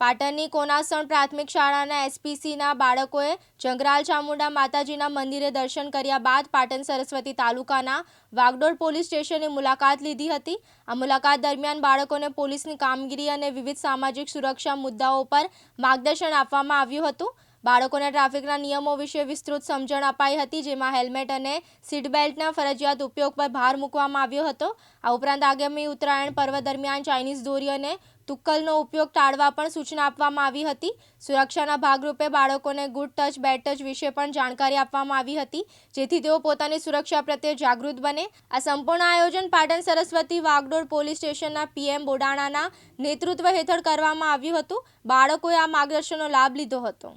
પાટણની કોનાસણ પ્રાથમિક શાળાના એસપીસીના બાળકોએ જંગરાલ ચામુંડા માતાજીના મંદિરે દર્શન કર્યા બાદ પાટણ સરસ્વતી તાલુકાના વાગડોળ પોલીસ સ્ટેશનની મુલાકાત લીધી હતી. આ મુલાકાત દરમિયાન બાળકોને પોલીસની કામગીરી અને વિવિધ સામાજિક સુરક્ષા મુદ્દાઓ પર માર્ગદર્શન આપવામાં આવ્યું હતું. બાળકોને ટ્રાફિકના નિયમો વિશે વિસ્તૃત સમજણ અપાઈ હતી, જેમાં હેલ્મેટ અને સીટ બેલ્ટના ફરજિયાત ઉપયોગ પર ભાર મૂકવામાં આવ્યો હતો. આ ઉપરાંત આગામી ઉત્તરાયણ પર્વ દરમિયાન ચાઇનીઝ દોરી અને તુક્કલનો ઉપયોગ ટાળવા પણ સૂચના આપવામાં આવી હતી. સુરક્ષાના ભાગરૂપે બાળકોને ગુડ ટચ, બેડ ટચ વિશે પણ જાણકારી આપવામાં આવી હતી, જેથી તેઓ પોતાની સુરક્ષા પ્રત્યે જાગૃત બને. આ સંપૂર્ણ આયોજન પાટણ સરસ્વતી વાગડોર પોલીસ સ્ટેશનના પીએમ બોડાણાના નેતૃત્વ હેઠળ કરવામાં આવ્યું હતું. બાળકોએ આ માર્ગદર્શનનો લાભ લીધો હતો.